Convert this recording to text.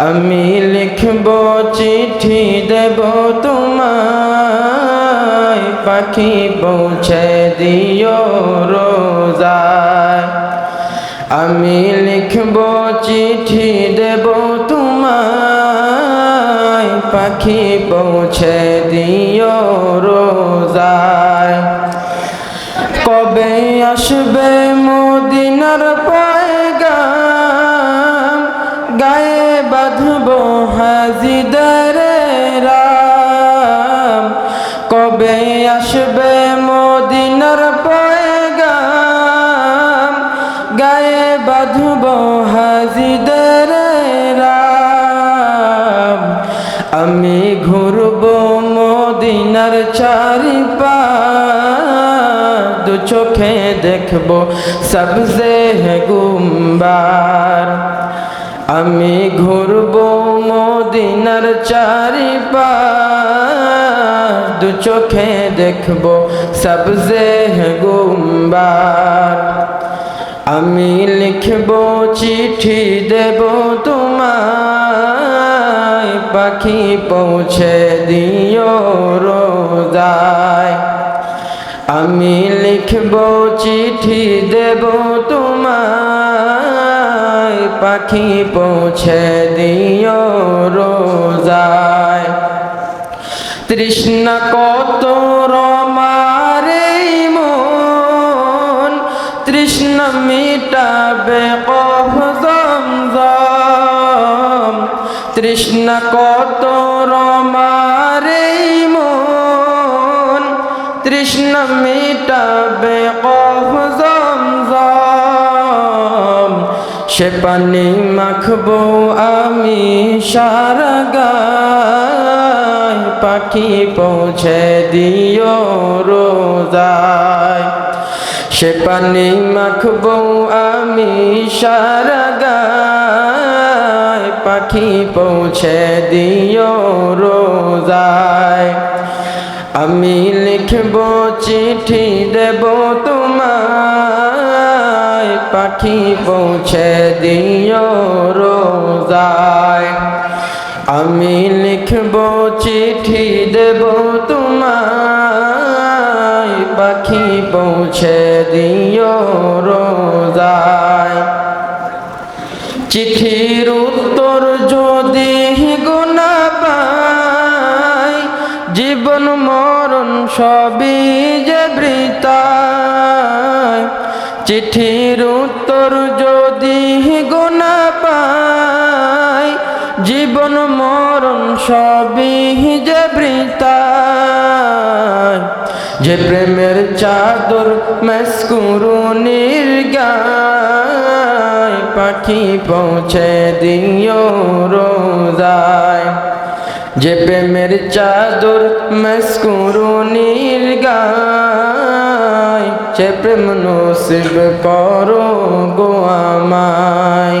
আমি লিখব চিঠি দেব তোমায়। পাখি পৌঁছে দিও রোজায়। আমি লিখব চিঠি দেব তোমায়। পাখি পৌঁছে দিও রোজায়। কবে আসবে মদিনার পয়গাম কবে আসবে মদিনার পয়গাম? গায়ে বাঁধব হাজিদার রাম। আমি ঘুরব মদিনার চারিপা দু চোখে দেখব সবজে গুম্বার। আমি ঘুরব মদিনার চারিপা দু চোখে দেখব, সবজে গুম্বার। আমি লিখব, চিঠি দেব তোমায়, পাখি পৌঁছে দিও রোজায়। আমি লিখব, চিঠি দেব তোমায়, পাখি পৌঁছে দিও রোজায়। তৃষ্ণা কত রমারে মন, তৃষ্ণা মিটাবে কফ জমজম। তৃষ্ণা কত রমারে মন, তৃষ্ণা মিটাবে কফ জমজম। সে পানি মাখবো আমি সারা গায় পাখি পৌঁছে দিও রোজায়। সে পানি মাখবো আমি সারা পাখি পৌঁছে দিও রোজায়। আমি লিখব চিঠি দেব তোমায়। পাখি পৌঁছে দিও রোজায়। আমি লিখব চিঠি দেব তোমায়। পাখি পৌঁছে দিও রোজায়। চিঠির উত্তর যদি গোনা পাই, জীবন মরণ সবই যে বৃতায় চিঠির উত্তর যদি সবই যে বৃতায় যে প্রেমের চাদর মেসকুরুনির গায় পাখি পৌঁছে দিও রোজায়। যে প্রেমের চাদর মেসকুরুনির গায় সে প্রেম নসিব করো গো আমায়।